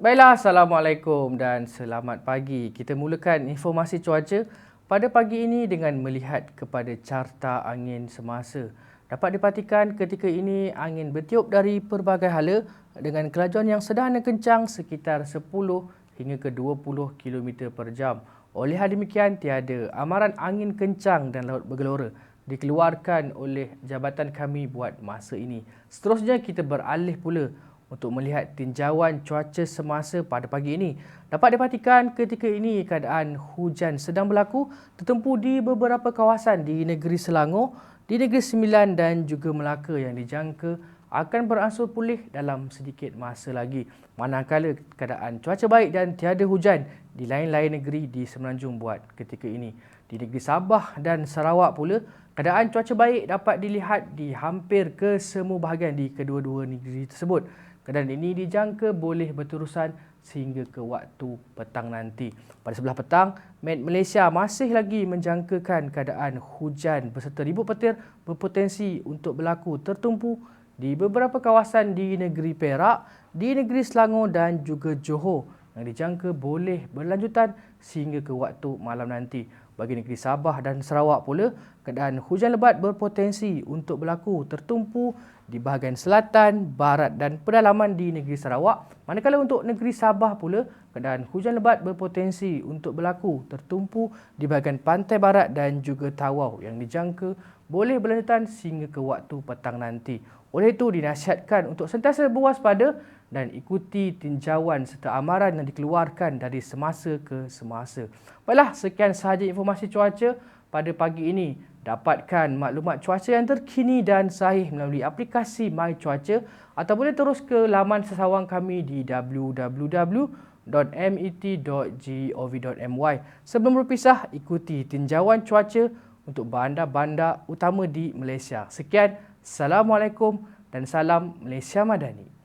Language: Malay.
Baiklah, Assalamualaikum dan selamat pagi. Kita mulakan informasi cuaca pada pagi ini dengan melihat kepada carta angin semasa. Dapat diperhatikan ketika ini angin bertiup dari pelbagai hala dengan kelajuan yang sedang dan kencang sekitar 10 hingga ke 20 km per jam. Oleh hal demikian, tiada amaran angin kencang dan laut bergelora dikeluarkan oleh jabatan kami buat masa ini. Seterusnya kita beralih pula untuk melihat tinjauan cuaca semasa pada pagi ini. Dapat diperhatikan ketika ini keadaan hujan sedang berlaku tertempu di beberapa kawasan di negeri Selangor, di negeri Sembilan dan juga Melaka yang dijangka akan beransur pulih dalam sedikit masa lagi. Manakala keadaan cuaca baik dan tiada hujan di lain-lain negeri di Semenanjung buat ketika ini. Di negeri Sabah dan Sarawak pula, keadaan cuaca baik dapat dilihat di hampir ke semua bahagian di kedua-dua negeri tersebut. Keadaan ini dijangka boleh berterusan sehingga ke waktu petang nanti. Pada sebelah petang, Met Malaysia masih lagi menjangkakan keadaan hujan berserta ribut petir berpotensi untuk berlaku tertumpu di beberapa kawasan di negeri Perak, di negeri Selangor dan juga Johor yang dijangka boleh berlanjutan sehingga ke waktu malam nanti. Bagi negeri Sabah dan Sarawak pula, keadaan hujan lebat berpotensi untuk berlaku tertumpu di bahagian selatan, barat dan pedalaman di negeri Sarawak. Manakala untuk negeri Sabah pula, keadaan hujan lebat berpotensi untuk berlaku tertumpu di bahagian pantai barat dan juga Tawau yang dijangka boleh berlanjutan sehingga ke waktu petang nanti. Oleh itu dinasihatkan untuk sentiasa berwaspada dan ikuti tinjauan serta amaran yang dikeluarkan dari semasa ke semasa. Baiklah, sekian sahaja informasi cuaca pada pagi ini. Dapatkan maklumat cuaca yang terkini dan sahih melalui aplikasi My Cuaca atau boleh terus ke laman sesawang kami di www.met.gov.my. Sebelum berpisah, ikuti tinjauan cuaca untuk bandar-bandar utama di Malaysia. Sekian, Assalamualaikum dan salam Malaysia Madani.